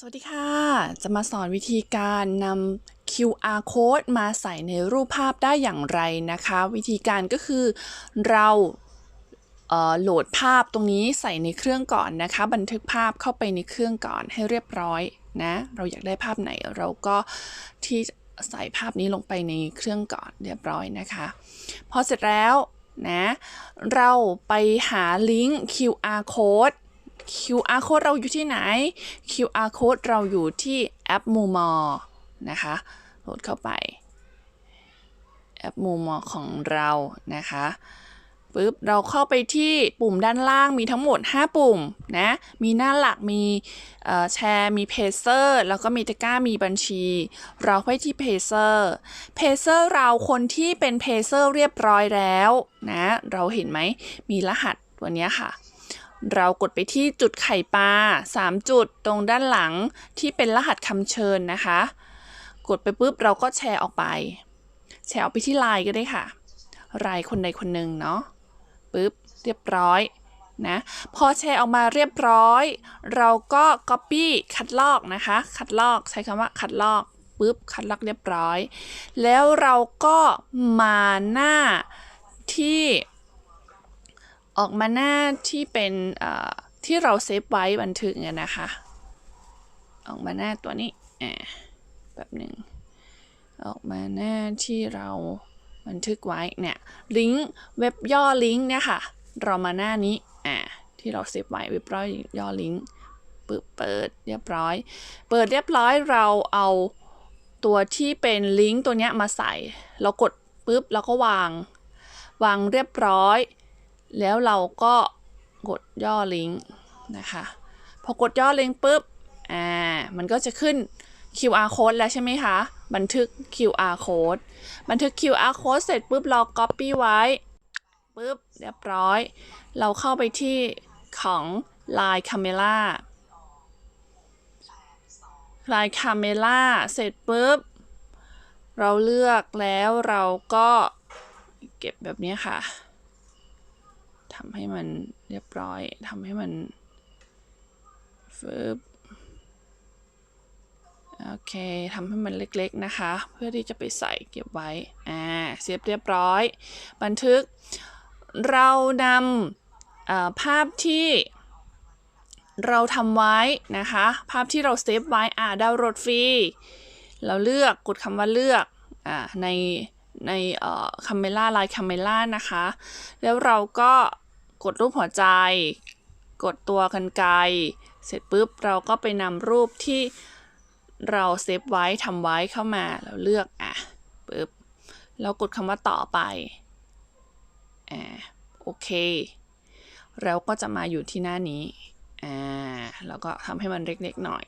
สวัสดีค่ะ จะมาสอนวิธีการนำ QR code มาใส่ในรูปภาพได้อย่างไรนะคะ วิธีการก็คือเราเโหลดภาพตรงนี้ใส่ในเครื่องก่อนนะคะ บันทึกภาพเข้าไปในเครื่องก่อนให้เรียบร้อยนะ เราอยากได้ภาพไหนเราก็ที่ใส่ภาพนี้ลงไปในเครื่องก่อนเรียบร้อยนะคะ พอเสร็จแล้วนะ เราไปหาลิงก์ QR code QR code เราอยู่ที่ไหน QR code เราอยู่ที่แอป m o m o นะคะโหลดเข้าไป แอป m o m o ของเรานะคะปุ๊บเราเข้าไปที่ปุ่มด้านล่างมีทั้งหมด 5 ปุ่มนะ มีหน้าหลักมีแชร์มีเพเซอร์แล้วก็มีตะกร้ามีบัญชี เราไปที่เพเซอร์เพเซอร์เราคนที่เป็นเพเซอร์เรียบร้อยแล้วนะ เราเห็นไหมมีรหัสตัวนี้ค่ะ เรากดไปที่จุดไข่ปลา3 จุดตรงด้านหลังที่เป็นรหัสคำเชิญนะคะ กดไปปุ๊บเราก็แชร์ออกไป แชร์ออกไปที่ไลน์ก็ได้ค่ะไลน์คนใดคนหนึ่งเนาะปุ๊บเรียบร้อยนะพอแชร์ออกมาเรียบร้อย เราก็ copy คัดลอกนะคะ คัดลอกใช้คำว่าคัดลอกปุ๊บคัดลอกเรียบร้อย แล้วเราก็มาหน้าที่ ออกมาหน้าที่เป็นที่เราเซฟไว้บันทึกเนี่ยนะคะ ออกมาหน้าตัวนี้แบบหนึ่งออกมาหน้าที่เราบันทึกไว้เนี่ยลิงก์เว็บย่อลิงก์เนี่ยค่ะ เรามาหน้านี้อ่าที่เราเซฟไว้เว็บย่อย่อลิงก์ปึ๊บเปิดเรียบร้อย เปิดเรียบร้อยเราเอาตัวที่เป็นลิงก์ตัวเนี้ยมาใส่ เรากดปุ๊บแล้วก็วาง วางเรียบร้อย แล้วเราก็กดย่อลิงก์นะคะ พอกดย่อลิงก์ปุ๊บ อ่า มันก็จะขึ้น QR code แล้วใช่ไหมคะ บันทึก QR code บันทึก QR code เสร็จปุ๊บเรา copy ไว้ปุ๊บ เรียบร้อย เราเข้าไปที่ของ Line Camera Line Camera เสร็จปุ๊บ เราเลือกแล้วเราก็เก็บแบบนี้ค่ะ ทำให้มันเรียบร้อยทำให้มันฟึบโอเคทำให้มันเล็กๆนะคะ เพื่อที่จะไปใส่เก็บไว้ อ่าเสียบเรียบร้อย บันทึก เรานำภาพที่เราทำไว้นะคะ ภาพที่เราเซฟไว้ อ่าดาวน์โหลดฟรี เราเลือกกดคำว่าเลือก อ่า ในในเอ่อคาเมล่าไลน์คาเมล่านะคะ แล้วเราก็ กดรูปหัวใจ กดตัวกันไกรเสร็จปุ๊บเราก็ไปนำรูปที่เราเซฟไว้ทำไว้เข้ามาแล้วเลือกอะปุ๊บแล้วกดคำว่าต่อไปอ่าโอเคแล้วก็จะมาอยู่ที่หน้านี้อ่าแล้วก็ทำให้มันเล็กๆหน่อย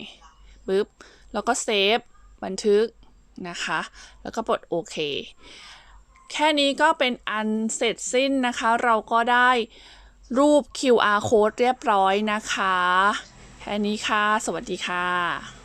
ปุ๊บแล้วก็เซฟบันทึกนะคะ แล้วก็กดโอเค แค่นี้ก็เป็นอันเสร็จสิ้นนะคะ เราก็ได้ รูป QR code เรียบร้อยนะคะ แค่นี้ค่ะ สวัสดีค่ะ